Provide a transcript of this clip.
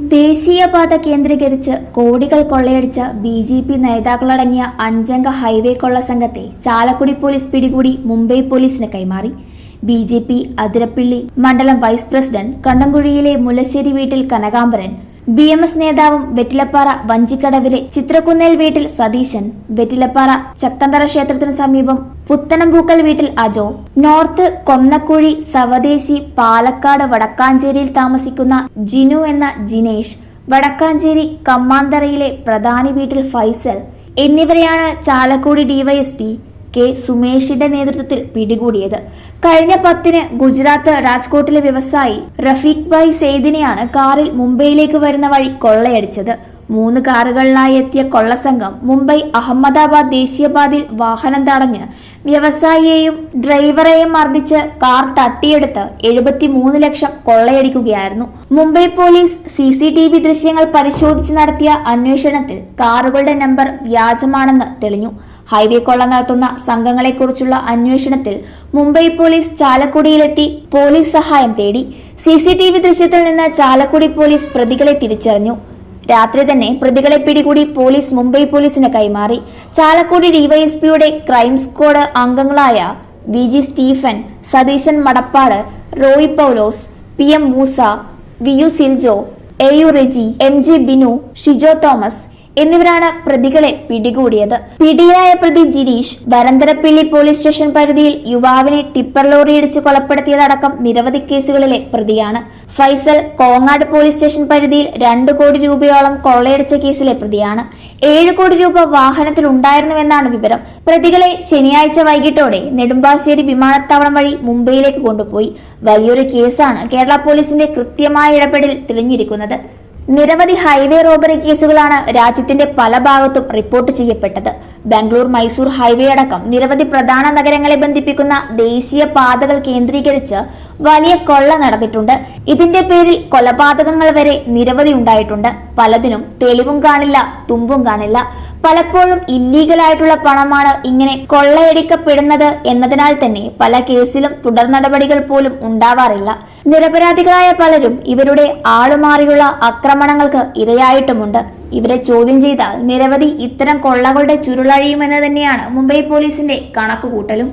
ദേശീയപാത കേന്ദ്രീകരിച്ച് കോടികൾ കൊള്ളയടിച്ച ബി ജെ പി നേതാക്കളടങ്ങിയ അഞ്ചംഗ ഹൈവേ കൊള്ള സംഘത്തെ ചാലക്കുടി പോലീസ് പിടികൂടി മുംബൈ പോലീസിന് കൈമാറി. ബി ജെ പി അതിരപ്പിള്ളി മണ്ഡലം വൈസ് പ്രസിഡന്റ് കണ്ണംകുഴിയിലെ മുല്ലശ്ശേരി വീട്ടിൽ കനകാംബരൻ ബി എം എസ് നേതാവും വെറ്റിലപ്പാറ വഞ്ചിക്കടവിലെ ചിത്രക്കുന്നേൽ വീട്ടിൽ സതീശൻ വെറ്റിലപ്പാറ ചക്കന്തറ ക്ഷേത്രത്തിന് സമീപം പുത്തനംപൂക്കൽ വീട്ടിൽ അജോ നോർത്ത് കൊന്നക്കുഴി സവദേശി പാലക്കാട് വടക്കാഞ്ചേരിയിൽ താമസിക്കുന്ന ജിനു എന്ന ജിനേഷ് വടക്കാഞ്ചേരി കമ്മാന്തറയിലെ പ്രധാനി വീട്ടിൽ ഫൈസൽ എന്നിവരെയാണ് ചാലക്കുടി ഡിവൈഎസ്പി കെ സുമേഷിന്റെ നേതൃത്വത്തിൽ പിടികൂടിയത്. കഴിഞ്ഞ പത്തിന് ഗുജറാത്ത് രാജ്കോട്ടിലെ വ്യവസായി റഫീഖ് ഭായ് സെയ്ദിനെയാണ് കാറിൽ മുംബൈയിലേക്ക് വരുന്ന വഴി കൊള്ളയടിച്ചത്. മൂന്ന് കാറുകളിലായി എത്തിയ കൊള്ളസംഘം മുംബൈ അഹമ്മദാബാദ് ദേശീയപാതയിൽ വാഹനം തടഞ്ഞ് വ്യവസായിയെയും ഡ്രൈവറെയും മർദ്ദിച്ച് കാർ തട്ടിയെടുത്ത് എഴുപത്തിമൂന്ന് ലക്ഷം കൊള്ളയടിക്കുകയായിരുന്നു. Mumbai police C C T V ദൃശ്യങ്ങൾ പരിശോധിച്ച് നടത്തിയ അന്വേഷണത്തിൽ കാറുകളുടെ നമ്പർ വ്യാജമാണെന്ന് തെളിഞ്ഞു. ഹൈവേ കൊള്ള നടത്തുന്ന സംഘങ്ങളെക്കുറിച്ചുള്ള അന്വേഷണത്തിൽ മുംബൈ പോലീസ് ചാലക്കുടിയിലെത്തി പോലീസ് സഹായം തേടി. സി സി ടി വി ദൃശ്യത്തിൽ നിന്ന് ചാലക്കുടി പോലീസ് പ്രതികളെ തിരിച്ചറിഞ്ഞു. രാത്രി തന്നെ പ്രതികളെ പിടികൂടി പോലീസ് മുംബൈ പോലീസിന് കൈമാറി. ചാലക്കുടി ഡിവൈഎസ്പിയുടെ ക്രൈം സ്ക്വാഡ് അംഗങ്ങളായ V G Stephen Satheesan Madappad Roy Paulose P M Moosa V U Siljo A U Reji M G Binu Shijo Thomas എന്നിവരാണ് പ്രതികളെ പിടികൂടിയത്. പിടിയിലായ പ്രതി ജിനീഷ് വരന്തരപ്പിള്ളി പോലീസ് സ്റ്റേഷൻ പരിധിയിൽ യുവാവിനെ ടിപ്പർ ലോറിയിടിച്ച് കൊലപ്പെടുത്തിയതടക്കം നിരവധി കേസുകളിലെ പ്രതിയാണ്. ഫൈസൽ കോങ്ങാട് പോലീസ് സ്റ്റേഷൻ പരിധിയിൽ രണ്ട് കോടി രൂപയോളം കൊള്ളയടിച്ച കേസിലെ പ്രതിയാണ്. ഏഴ് കോടി രൂപ വാഹനത്തിൽ ഉണ്ടായിരുന്നുവെന്നാണ് വിവരം. പ്രതികളെ ശനിയാഴ്ച വൈകിട്ടോടെ നെടുമ്പാശ്ശേരി വിമാനത്താവളം വഴി മുംബൈയിലേക്ക് കൊണ്ടുപോയി. വലിയൊരു കേസാണ് കേരള പോലീസിന്റെ കൃത്യമായ ഇടപെടൽ തെളിഞ്ഞിരിക്കുന്നത്. നിരവധി ഹൈവേ റോബറി കേസുകളാണ് രാജ്യത്തിന്റെ പല ഭാഗത്തും റിപ്പോർട്ട് ചെയ്യപ്പെട്ടത്. ബാംഗ്ലൂർ മൈസൂർ ഹൈവേ അടക്കം നിരവധി പ്രധാന നഗരങ്ങളെ ബന്ധിപ്പിക്കുന്ന ദേശീയ പാതകൾ കേന്ദ്രീകരിച്ച് വലിയ കൊള്ള നടന്നിട്ടുണ്ട്. ഇതിന്റെ പേരിൽ കൊലപാതകങ്ങൾ വരെ നിരവധി ഉണ്ടായിട്ടുണ്ട്. പലതിനും തെളിവും കാണില്ല തുമ്പും കാണില്ല. പലപ്പോഴും ഇല്ലീഗലായിട്ടുള്ള പണമാണ് ഇങ്ങനെ കൊള്ളയടിക്കപ്പെടുന്നത് എന്നതിനാൽ തന്നെ പല കേസിലും തുടർ നടപടികൾ പോലും ഉണ്ടാവാറില്ല. നിരപരാധികളായ പലരും ഇവരുടെ ആളുമാറിയുള്ള ആക്രമണങ്ങൾക്ക് ഇരയായിട്ടുമുണ്ട്. ഇവരെ ചോദ്യം ചെയ്താൽ നിരവധി ഇത്തരം കൊള്ളകളുടെ ചുരുളഴിയുമെന്ന് തന്നെയാണ് മുംബൈ പോലീസിന്റെ കണക്കുകൂട്ടലും.